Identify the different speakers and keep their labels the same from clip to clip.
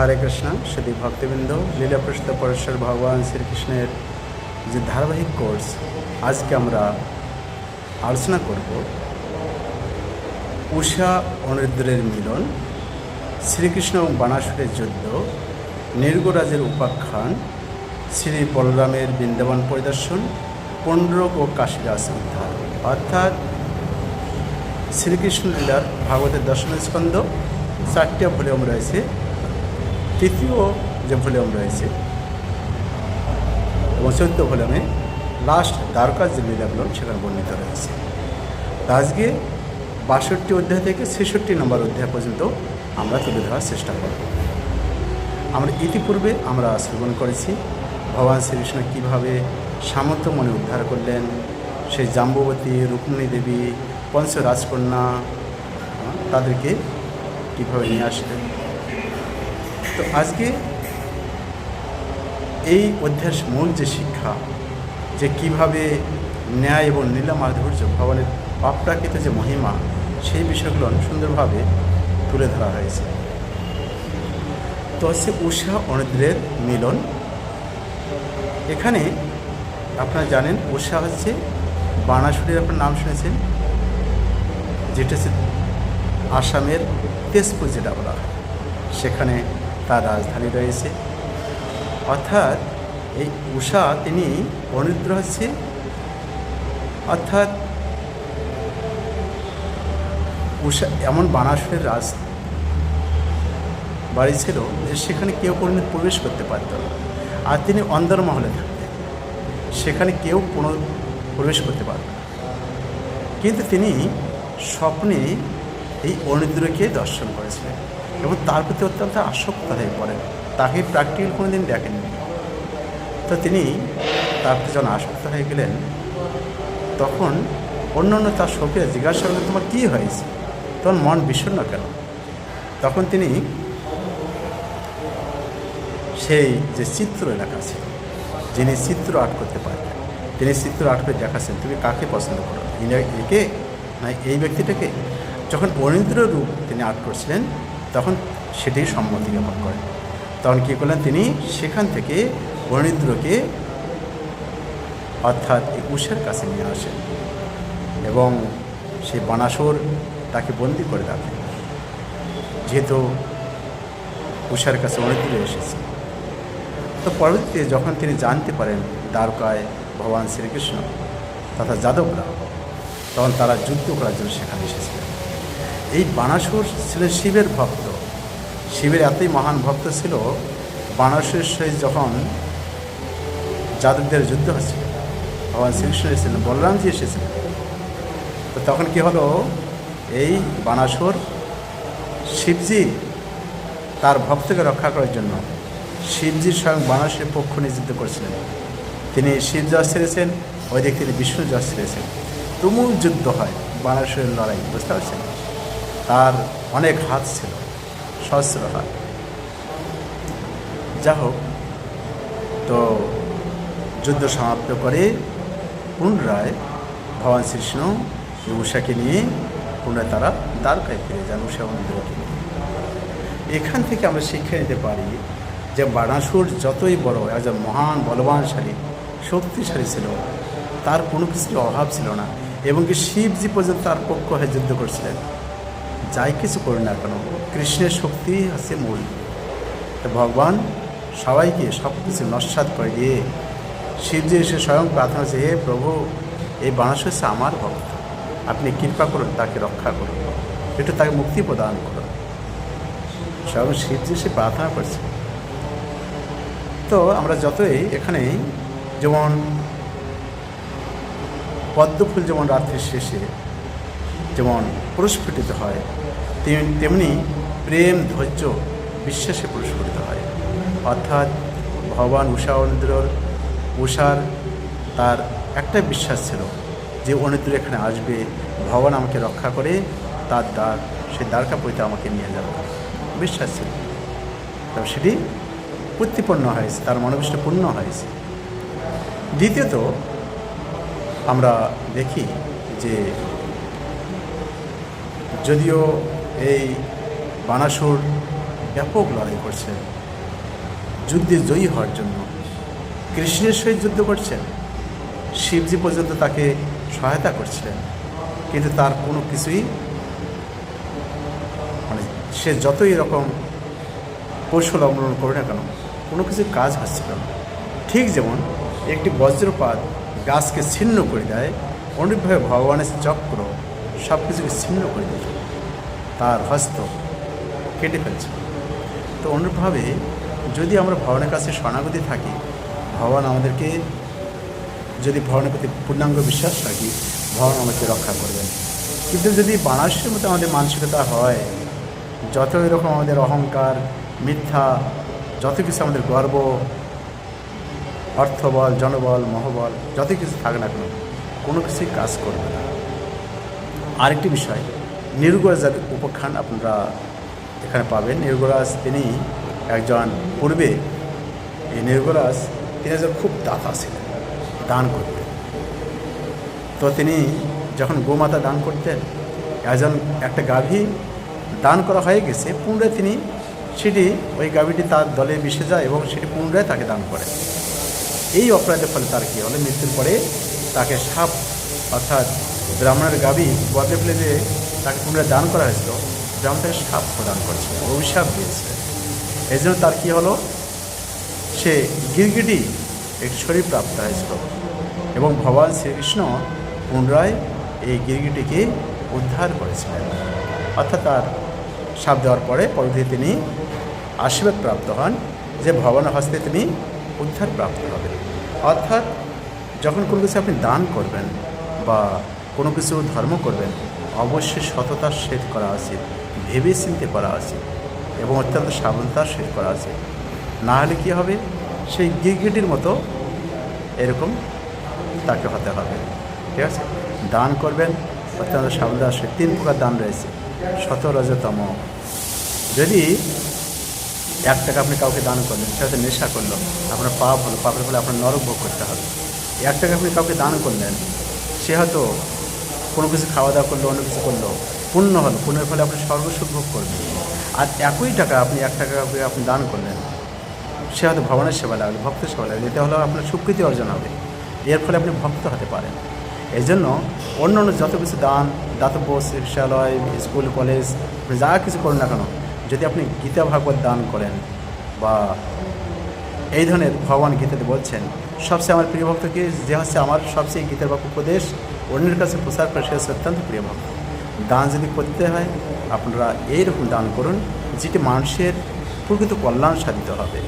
Speaker 1: হরে কৃষ্ণ, শ্রী ভক্তবৃন্দ, লীলাপ্রসিদ্ধ পরেশ্বর ভগবান শ্রীকৃষ্ণের যে ধারাবাহিক কোর্স আজকে আমরা আলোচনা করব উষা অনিদ্রের মিলন, শ্রীকৃষ্ণ এবং বানাসুরের যুদ্ধ, নির্গরাজের উপাখ্যান, শ্রী বলরামের বৃন্দাবন পরিদর্শন পুণ্ডরক ও কাশীরাস উদ্ধার। অর্থাৎ শ্রীকৃষ্ণ লীলার ভাগবতের দশম স্কন্ধ, চারটি ভলিউম রয়েছে। তৃতীয় যে ভলিউম রয়েছে, এবং চৌদ্দ ভলিউমে লাস্ট দ্বারকার যে লীলাগুলো সেখানে বর্ণিত রয়েছে। আজকে বাষট্টি অধ্যায় থেকে ছেষট্টি নম্বর অধ্যায় পর্যন্ত আমরা তুলে ধরার চেষ্টা করব। আমরা ইতিপূর্বে আমরা শ্রবণ করেছি, ভগবান শ্রীকৃষ্ণ কীভাবে সামর্থ্য মনে উদ্ধার করলেন, সেই জাম্ববতী, রুক্মিণী দেবী পঞ্চ রাজকন্যা তাদেরকে কীভাবে নিয়ে আসলেন। তো আজকে এই অধ্যায়ের মূল যে শিক্ষা, যে কীভাবে ন্যায় এবং নীলা মাধুর্য ভগবানের অপ্রাকৃত যে মহিমা, সেই বিষয়গুলো সুন্দরভাবে তুলে ধরা হয়েছে। তো হচ্ছে উষা অনিদ্রের মিলন। এখানে আপনারা জানেন উষা হচ্ছে বানাসুরের আপনার নাম শুনেছেন, যেটা হচ্ছে আসামের তেজপুর যেটা বলা সেখানে তার রাজধানী রয়েছে। অর্থাৎ এই উষা তিনি অনিদ্র হচ্ছে অর্থাৎ উষা এমন বানাসুরের রাজ বাড়ি ছিল যে সেখানে কেউ কোনোদিন প্রবেশ করতে পারত না। আর তিনি অন্দরমহলে থাকতেন। সেখানে কেউ কোনো প্রবেশ করতে পারত না। কিন্তু তিনি স্বপ্নে এই অনিদ্রকে দর্শন করেছিলেন। এবং তার প্রতি অত্যন্ত আসক্ত হয়ে পড়েন। তাকে প্র্যাকটিক্যাল কোনো দিন দেখেননি। তো তিনি তার প্রতি যখন আসক্ত হয়ে গেলেন, তখন অন্য অন্য তার সখীরা জিজ্ঞাসা করলেন, তোমার কী হয়েছে? তখন মন বিষণ্ণ কেন? তখন তিনি সেই যে চিত্র লেখা ছিল যিনি চিত্র আর্ট করতে পারতেন তিনি চিত্র আর্ট করে দেখাচ্ছেন, তুমি কাকে পছন্দ করো? একে না এই ব্যক্তিটাকে? যখন অনিন্দ্র রূপ তিনি আর্ট করছিলেন তখন সেটি সম্মতি জ্ঞাপন করেন তখন কী করলেন তিনি? সেখান থেকে অনিন্দ্রকে অর্থাৎ এই উষার কাছে নিয়ে আসেন এবং সে বানাসুর তাকে বন্দি করে রাখেন। যেহেতু উষার কাছে অনিন্দ্র এসেছে। তো পরবর্তীতে যখন তিনি জানতে পারেন দ্বারকায় ভগবান শ্রীকৃষ্ণ তথা যাদবরা, তখন তারা যুদ্ধ করার জন্য সেখানে এসেছিলেন। এই বানাসুর ছিলেন শিবের ভক্ত। শিবের এতই মহান ভক্ত ছিল বানাসুরের সহিত যখন যাদবদের যুদ্ধ হচ্ছিল ভগবান শ্রীকৃষ্ণ এসেছিলেন, বলরামজি এসেছিলেন। তো তখন কি হলো? এই বানাসুর শিবজি তার ভক্তকে রক্ষা করার জন্য শিবজির স্বয়ং বানাসের পক্ষ নিযুক্ত করেছিলেন। তিনি শিব যশ ছেড়েছেন ওই দিক তিনি বিষ্ণু যশ ছেড়েছেন। তুমুল যুদ্ধ হয়, বানাসুরের লড়াই, বুঝতে পারছেন? তার অনেক হাত ছিল সহস্র হাত যা হোক, তো যুদ্ধ সমাপ্ত করে পুনরায় ভগবান শ্রীকৃষ্ণ এই উষাকে নিয়ে পুনরায় তারা দ্বারকায় ফিরে যান উষা মন্দিরকে এখান থেকে আমরা শিক্ষা নিতে পারি যে বানাসুর যতই বড় একজন মহান, বলবানশালী, শক্তিশালী ছিল, তার কোনো কিছুর অভাব ছিল না, এবং কি শিবজি পর্যন্ত তার পক্ষ হয়ে যুদ্ধ করছিলেন। যাই কিছু করি না কেন, কৃষ্ণের শক্তি হচ্ছে মূল। ভগবান সবাইকে সব কিছু নস্বাত করে দিয়ে শিবজি এসে স্বয়ং প্রার্থনা করছে, হে প্রভু, এই বানাসুর হচ্ছে আমার ভক্ত। আপনি কৃপা করুন, তাকে রক্ষা করুন, একটু তাকে মুক্তি প্রদান করুন। স্বয়ং শিবজি সে প্রার্থনা করছে। তো আমরা যতই এখানে যেমন পদ্মফুল যেমন রাত্রির শেষে যেমন প্রস্ফুটিত হয় তেমনি প্রেম ধৈর্য বিশ্বাসে পুরস্কৃত হয়। অর্থাৎ ভগবান উষা অনিদ্রর, উষার তার একটাই বিশ্বাস ছিল যে অনিদ্র এখানে আসবে, ভগবান আমাকে রক্ষা করে, তার দ্বার সেই দ্বারকা পইতে আমাকে নিয়ে যাবে। বিশ্বাস ছিল। তবে সেটি প্রতিপন্ন হয়েছে, তার মনোবিষ্ট পূর্ণ হয়েছে। দ্বিতীয়ত, আমরা দেখি যে যদিও এই বানাসুর ব্যাপক লড়াই করছেন। যুদ্ধে জয়ী হওয়ার জন্য। কৃষ্ণের সহিত যুদ্ধ করছেন। শিবজি পর্যন্ত তাকে সহায়তা করছিলেন। কিন্তু তার কোনো কিছুই মানে সে যতই রকম কৌশল অবলম্বন করে না কেন, কোনো কিছু কাজ হচ্ছিল না। ঠিক যেমন একটি বজ্রপাত গাছকে ছিন্ন করে দেয় অনুরূপভাবে ভগবানের চক্র সব কিছুকে ছিন্ন করে দিত তার হস্ত কেটে ফেলছে। তো অনুরূপভাবে যদি আমরা ভগবানের কাছে শরণাগতি থাকি, ভগবান আমাদেরকে যদি ভগবানের প্রতি পূর্ণাঙ্গ বিশ্বাস থাকি ভগবান আমাদেরকে রক্ষা করবেন। কিন্তু যদি বানাসের মতো আমাদের মানসিকতা হয়, যত এরকম আমাদের অহংকার, মিথ্যা, যত কিছু আমাদের গর্ব, অর্থবল, জনবল, মহবল, যত কিছু থাকে না কেন, কোনো কিছুই কাজ করবে না। আরেকটি বিষয় নির্গরাজের উপাখ্যান আপনারা এখানে পাবেন। নির্গরাজ তিনি একজন পূর্বে এই নির্গরাজ তিনি একজন খুব দাতা ছিলেন, দান করতেন। তো তিনি যখন গোমাতা দান করতেন, একজন একটা গাভী দান করা হয়ে গেছে, পুনরায় তিনি সেটি ওই গাভীটি তার দলে মিশে যায় এবং সেটি পুনরায় তাকে দান করে। এই অপরাধের ফলে তার কী হলে? মৃত্যুর পরে তাকে সাপ অর্থাৎ ব্রাহ্মণের গাভী বদলে ফেলে দিয়ে তাকে পুনরায় দান করা হয়েছিল যেমন তাকে সাপ প্রদান করেছিল অভিশাপ দিয়েছে। এই জন্য তার কী হলো? সে গিরগিটি একটি শরীর প্রাপ্ত হয়েছিল এবং ভগবান শ্রীকৃষ্ণ পুনরায় এই গিরগিটিকে উদ্ধার করেছিলেন। অর্থাৎ তার সাপ দেওয়ার পরে পরবর্তী তিনি আশীর্বাদ প্রাপ্ত হন যে ভগবানের হস্তে তিনি উদ্ধার প্রাপ্ত হবেন। অর্থাৎ যখন কোনো কিছু আপনি দান করবেন বা কোনো কিছু ধর্ম করবেন অবশ্যই সততার সহিত করা উচিত ভেবে চিনতে করা উচিত এবং অত্যন্ত সাবধানতার সহিত করা উচিত না হলে কী হবে? সেই গিরগিটির মতো এরকম তাকে হতে হবে। ঠিক আছে? দান করবেন, অত্যন্ত সাবধান সে তিন প্রকার দান রয়েছে। শত রজতম যদি এক টাকা আপনি কাউকে দান করলেন সেটাতে নেশা করল, আপনার পাপ হলো, পাপের ফলে আপনার নরক ভোগ করতে হবে। এক টাকা আপনি কাউকে দান করলেন, সে হয়তো কোনো কিছু খাওয়া দাওয়া করল, অন্য কিছু করল পুণ্য হলো। পুণ্যের ফলে আপনি সর্বসুখ ভোগ করবেন। আর একই টাকা আপনি, এক টাকা করে আপনি দান করলেন, সে হয়তো ভগবানের সেবা লাগবে ভক্তের সেবা লাগবে এতে হলো আপনার স্বীকৃতি অর্জন হবে। এর ফলে আপনি ভক্ত হতে পারেন। এই জন্য অন্য অন্য যত কিছু দান, দাতব্য, চিকিৎসালয়, স্কুল, কলেজ যা কিছু করুন না কেন, যদি আপনি গীতা, ভাগবত দান করেন বা এই ধরনের ভগবান গীতাতে বলছেন, সবচেয়ে আমার প্রিয় ভক্তকে যে হচ্ছে আমার সবচেয়ে গীতার বাক্য উপদেশ অন্যের কাছে প্রচার করে সে হচ্ছে অত্যন্ত প্রিয় ভক্ত দান যদি করতে হয়, আপনারা এইরকম দান করুন, যেটি মানুষের প্রকৃত কল্যাণ সাধিত হবে।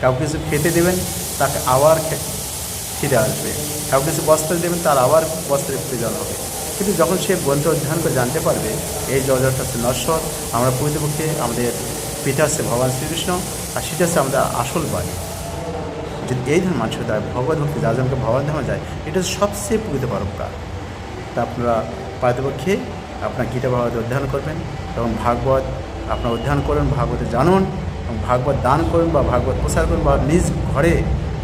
Speaker 1: কাউকে কিছু খেতে দেবেন, তাকে আবার ফিরে আসবে। কাউকে কিছু বস্ত্র দেবেন, তার আবার বস্ত্রের প্রয়োজন হবে। কিন্তু যখন সে গ্রন্থ অধ্যয়ন করে জানতে পারবে, এই জগৎটা হচ্ছে নশ্বর, আমরা প্রকৃতপক্ষে আমাদের পিতা হচ্ছে ভগবান শ্রীকৃষ্ণ, আর সেটা হচ্ছে আমাদের আসল বাড়ি যদি এই ধরনের মানুষের দ্বারা ভগবত ভক্তি যাজনকে ভগবান ধামে যায়, এটা সবচেয়ে প্রকৃত পরম্পরা। তা আপনারা পারিতপক্ষে আপনার গীতা ভাগবত অধ্যয়ন করবেন এবং ভাগবত আপনার অধ্যয়ন করুন, ভাগবতে জানুন এবং ভাগবত দান করুন বা ভাগবত প্রচার করুন বা নিজ ঘরে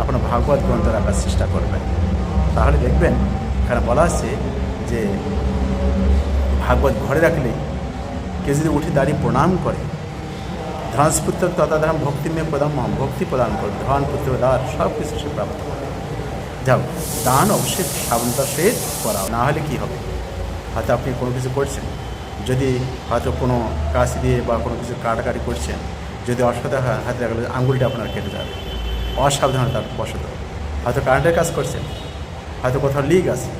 Speaker 1: আপনার ভাগবত গ্রন্থ রাখার চেষ্টা করবেন। তাহলে দেখবেন, এখানে বলা আছে যে ভাগবত ঘরে রাখলে কেউ যদি উঠে দাঁড়িয়ে প্রণাম করে, ধনস্পুত্র তথাধাম ভক্তি মেয়ে প্রদান ভক্তি প্রদান করবে ধন পুত্র দার সব কিছু সে প্রাপ্ত হবে যাও, দান অবশ্যই সাবধানতার সহিত করা না হলে কী হবে? হয়তো আপনি কোনো কিছু করছেন, যদি হয়তো কোনো কাজ দিয়ে বা কোনো কিছু কাটাকাটি করছেন, যদি অসাবধান হয় হাতে রাখলে আঙুলটা আপনার কেটে যাবে। অসাবধানতার বশত। হয়তো কারেন্টের কাজ করছেন, হয়তো কোথাও লিক আছে।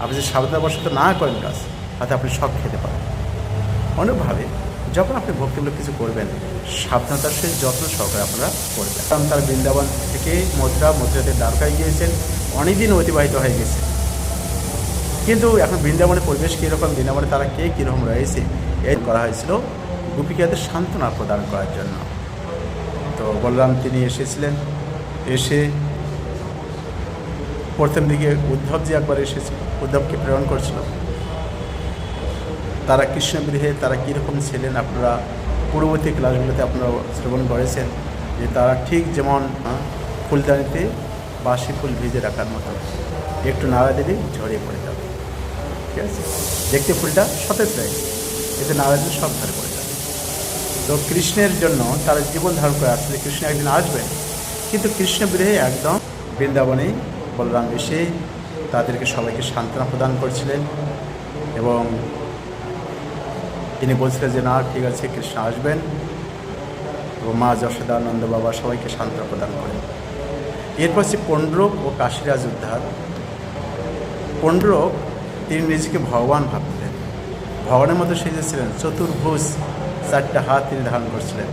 Speaker 1: আপনি যদি সাবধানবশত না করেন কাজ, হয়তো আপনি সব খেতে পারেন। অনুভাবে যখন আপনি ভক্তিমূলক কিছু করবেন, সাবধানতার সে যত্ন সহকারে আপনারা করবেন। কারণ তার বৃন্দাবন থেকে মথুরা মথুরাতে দ্বারকায় গিয়েছেন। অনেক দিন অতিবাহিত হয়ে গেছে। কিন্তু এখন বৃন্দাবনের পরিবেশ কীরকম বৃন্দাবনে তারা কে কীরকম রয়েছে এই করা হয়েছিল গোপিকাদের সান্ত্বনা প্রদান করার জন্য। তো বলরাম তিনি এসেছিলেন। এসে প্রথম দিকে উদ্ধবজি একবার এসেছে উদ্ধবকে প্রেরণ করছিল। তারা কৃষ্ণগৃহে তারা কীরকম ছিলেন আপনারা পূর্ববর্তী ক্লাসগুলোতে আপনারা শ্রবণ করেছেন যে তারা ঠিক যেমন আহ, ফুলদানিতে বাসি ফুল ভিজে রাখার মতো। একটু নাড়া দিলেই ঝরিয়ে পড়ে যাবে। ঠিক আছে? দেখতে ফুলটা সতেজ দেয় এতে নাড়া দিলে সব ঝরে পড়ে যাবে। তো কৃষ্ণের জন্য তারা জীবন ধারণ করে আসলে কৃষ্ণ একদিন আসবেন। কিন্তু কৃষ্ণ বিরহে একদম বৃন্দাবনে বলরাম এসে তাদেরকে সবাইকে সান্ত্বনা প্রদান করছিলেন এবং তিনি বলছিলেন যে, না, ঠিক আছে, কৃষ্ণ আসবেন। এবং মা যশোদানন্দ বাবা সবাইকে সান্ত্বনা প্রদান করেন। এরপর সে পণ্ডরক ও কাশিরাজ উদ্ধার। পণ্ডরক তিনি নিজেকে ভগবান ভাবতেন। ভগবানের মতো সেজেছিলেন চতুর্ভুজ, চারটা হাত তিনি ধারণ করছিলেন।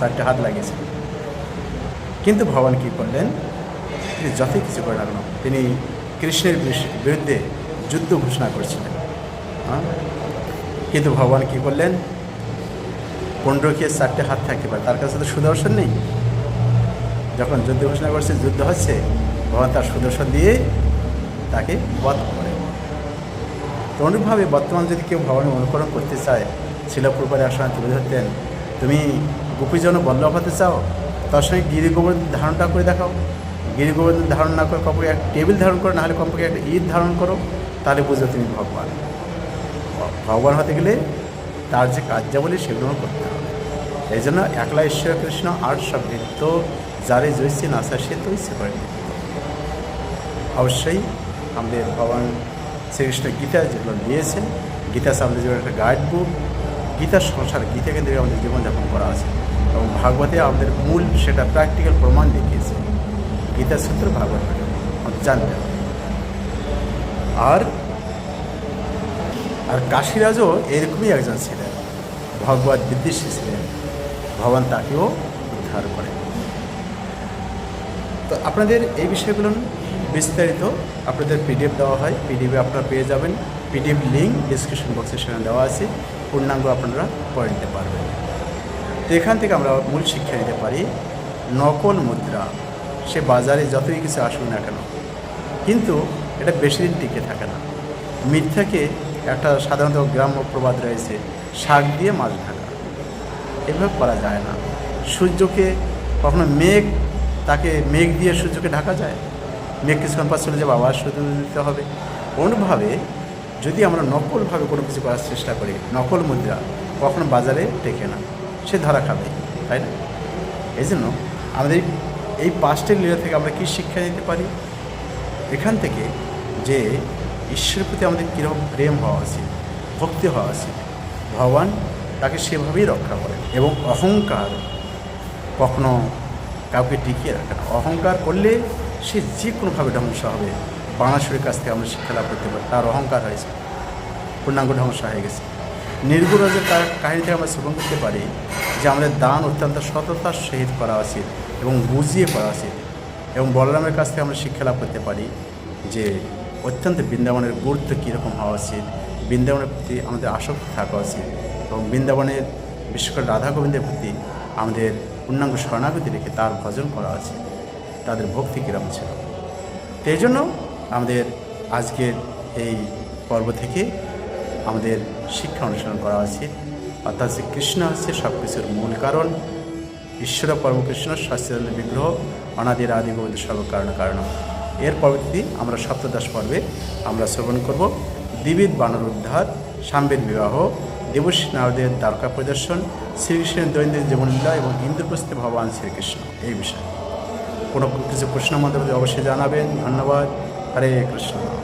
Speaker 1: চারটা হাত লাগিয়েছিলেন। কিন্তু ভগবান কী করলেন? তিনি যতই কিছু করে না কেন, তিনি কৃষ্ণের বিরুদ্ধে যুদ্ধ ঘোষণা করছিলেন। হ্যাঁ? কিন্তু ভগবান কী করলেন? পণ্ডরকে চারটে হাত থাকতে পারে। তার কাছে তো সুদর্শন নেই। যখন যুদ্ধ ঘোষণা করছে, যুদ্ধ হচ্ছে, ভগবান তার সুদর্শন দিয়ে তাকে বধ করে। অনুরূপভাবে বর্তমান যদি কেউ ভগবানের অনুকরণ করতে চায় শিলপ্রপারে আসলে তুলে ধরতেন, তুমি গোপীজন বল্লভ হতে চাও? তার সঙ্গে গিরি গোবর্ধন ধারণটা করে দেখাও। গিরি গোবর্ধন ধারণ না করে কমপক্ষে একটা টেবিল ধারণ করো নাহলে কমপক্ষে একটা ঈদ ধারণ করো, তাহলে বুঝো তুমি ভগবান। ভগবান হতে গেলে তার যে কার্যাবলী, সেগুলো করতে হবে। এই জন্য একলা ঈশ্বর কৃষ্ণ আর নৃত্য যারে জৈসে নাসা সে তো ইচ্ছে করে অবশ্যই আমাদের ভগবান শ্রীকৃষ্ণ গীতা যেগুলো দিয়েছেন গীতা আমাদের জীবনের একটা গাইড বুক গীতার সংসার, গীতা কেন্দ্রে আমাদের জীবনযাপন করা আছে। এবং ভাগবতে আমাদের মূল সেটা প্র্যাকটিক্যাল প্রমাণ দেখিয়েছে। গীতার সূত্র ভাগবত জানতে হবে। আর আর কাশিরাজও এরকমই একজন ছিলেন। ভগবত বিদ্বেষী ছিলেন। ভগবান তাকেও উদ্ধার করে। তো আপনাদের এই বিষয়গুলো বিস্তারিত আপনাদের পিডিএফ দেওয়া হয়। পিডিএফে আপনারা পেয়ে যাবেন। পিডিএফ লিঙ্ক ডিসক্রিপশন বক্সে সেখানে দেওয়া আছে। পূর্ণাঙ্গ আপনারা পড়ে নিতে পারবেন। তো এখান থেকে আমরা মূল শিক্ষা নিতে পারি, নকল মুদ্রা। সে বাজারে যতই কিছু আসুক না কেন, কিন্তু এটা বেশি দিন টিকে থাকে না। মিথ্যাকে একটা সাধারণত গ্রাম্য প্রবাদ রয়েছে, শাক দিয়ে মাছ ঢাকা এভাবে করা যায় না। সূর্যকে কখনো মেঘ, তাকে মেঘ দিয়ে সূর্যকে ঢাকা যায়? মেঘ কিছুক্ষণ পর চলে যাবে, আবার সূর্য দিতে হবে। অনুভাবে যদি আমরা নকলভাবে কোনো কিছু করার চেষ্টা করি, নকল মুদ্রা কখনো বাজারে টেকে না। সে ধরা খাবে, তাই না? এই জন্য আমাদের এই- এই পাঁচটি লীলা থেকে আমরা কী শিক্ষা নিতে পারি? এখান থেকে যে ঈশ্বরের প্রতি আমাদের কীরকম প্রেম হওয়া উচিত, ভক্তি হওয়া উচিত, ভগবান তাকে সেভাবেই রক্ষা করেন এবং অহংকার কখনো কাউকে টিকিয়ে রাখে না। অহংকার করলে সে যে কোনোভাবে ধ্বংস হবে। বাণাসুরের কাছ থেকে আমরা শিক্ষা লাভ করতে পারি। তার অহংকার হয়েছে। পূর্ণাঙ্গ ধ্বংস হয়ে গেছে। নির্গুণজের তার কাহিনী থেকে আমরা শ্রবণ করতে পারি যে আমাদের দান অত্যন্ত সততার সহিত করা উচিত এবং বুঝিয়ে করা উচিত এবং বলরামের কাছ থেকে আমরা শিক্ষা লাভ করতে পারি যে অত্যন্ত বৃন্দাবনের গুরুত্ব কীরকম হওয়া উচিত। বৃন্দাবনের প্রতি আমাদের আসক্তি থাকা উচিত। এবং বৃন্দাবনের বিশেষ করে রাধা গোবিন্দের প্রতি আমাদের পূর্ণাঙ্গ শরণাগতি রেখে তার ভজন করা আছে। তাদের ভক্তি কীরকম ছিল। তো এই জন্য আমাদের আজকের এই পর্ব থেকে আমাদের শিক্ষা অনুসরণ করা উচিত অর্থাৎ যে কৃষ্ণ হচ্ছে সব কিছুর মূল কারণ। ঈশ্বর পরমকৃষ্ণ সচ্চিদানন্দ বিগ্রহ, অনাদির আদি গোবিন্দ সর্বকারণ কারণ। এর পরবর্তী আমরা সপ্তদশ পর্বে আমরা শ্রবণ করব। দ্বিবিধ বানর উদ্ধার সাম্বের বিবাহ দেবশ্রী নারদের দ্বারকা প্রদর্শন, শ্রীকৃষ্ণের দৈনন্দিন জীবনলীলা এবং ইন্দ্রপ্রস্থে ভগবান শ্রীকৃষ্ণ, এই বিষয়ে। কোনো কিছু প্রশ্ন আমাদের অবশ্যই জানাবেন। ধন্যবাদ। হরে কৃষ্ণ।